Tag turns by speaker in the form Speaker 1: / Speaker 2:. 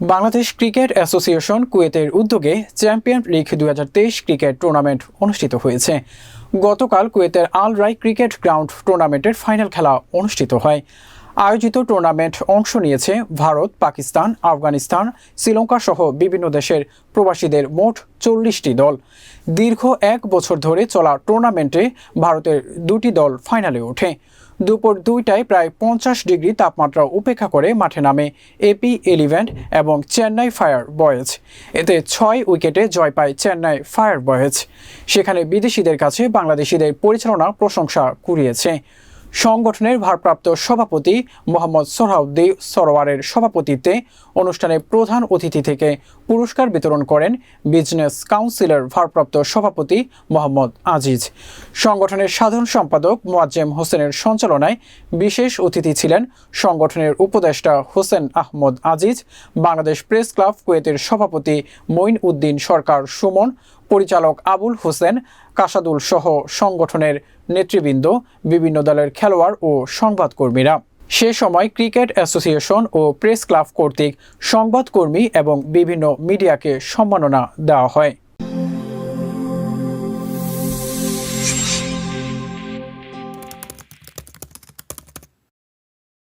Speaker 1: Bangladesh cricket association কুয়েতের উদ্যোগে champion league দু হাজার তেইশ ক্রিকেট টুর্নামেন্ট অনুষ্ঠিত হয়েছে। গতকাল কুয়েতের আল রাই ক্রিকেট গ্রাউন্ড টুর্নামেন্টের ফাইনাল খেলা অনুষ্ঠিত হয়। আয়োজিত টুর্নামেন্ট অংশ নিয়েছে ভারত, পাকিস্তান, আফগানিস্তান, শ্রীলঙ্কা সহ বিভিন্ন দেশের প্রবাসীদের মোট চল্লিশটি দল। দীর্ঘ এক বছর ধরে চলা টুর্নামেন্টে ভারতের দুটি দল ফাইনালে ওঠে। দুপুর দুইটায় প্রায় পঞ্চাশ ডিগ্রি তাপমাত্রা উপেক্ষা করে মাঠে নামে এপি এলিভেন্ট এবং চেন্নাই ফায়ার বয়েজ এতে ছয় উইকেটে জয় পায় চেন্নাই ফায়ার বয়েজ সেখানে বিদেশিদের কাছে বাংলাদেশিদের পরিচালনা প্রশংসা কুড়িয়েছে। সংগঠনের ভারপ্রাপ্ত সভাপতি মোহাম্মদ সোহরাউদ্দি সরোয়ারের সভাপতিত্বে অনুষ্ঠানে প্রধান অতিথি থেকে পুরস্কার বিতরণ করেন বিজনেস কাউন্সিলের ভারপ্রাপ্ত সভাপতি মোহাম্মদ আজিজ। সংগঠনের সাধারণ সম্পাদক মোয়াজ্জেম হোসেনের সঞ্চালনায় বিশেষ অতিথি ছিলেন সংগঠনের উপদেষ্টা হোসেন আহমদ আজিজ, বাংলাদেশ প্রেস ক্লাব কুয়েতের সভাপতি মঈন উদ্দিন সরকার সুমন পরিচালক আবুল হোসেন, কাসাদুল সহ সংগঠনের নেতৃবৃন্দ, বিভিন্ন দলের খেলোয়াড় ও সংবাদকর্মীরা। সে সময় ক্রিকেট অ্যাসোসিয়েশন ও প্রেস ক্লাব কর্তৃক সংবাদকর্মী এবং বিভিন্ন মিডিয়াকে সম্মাননা দেওয়া হয়।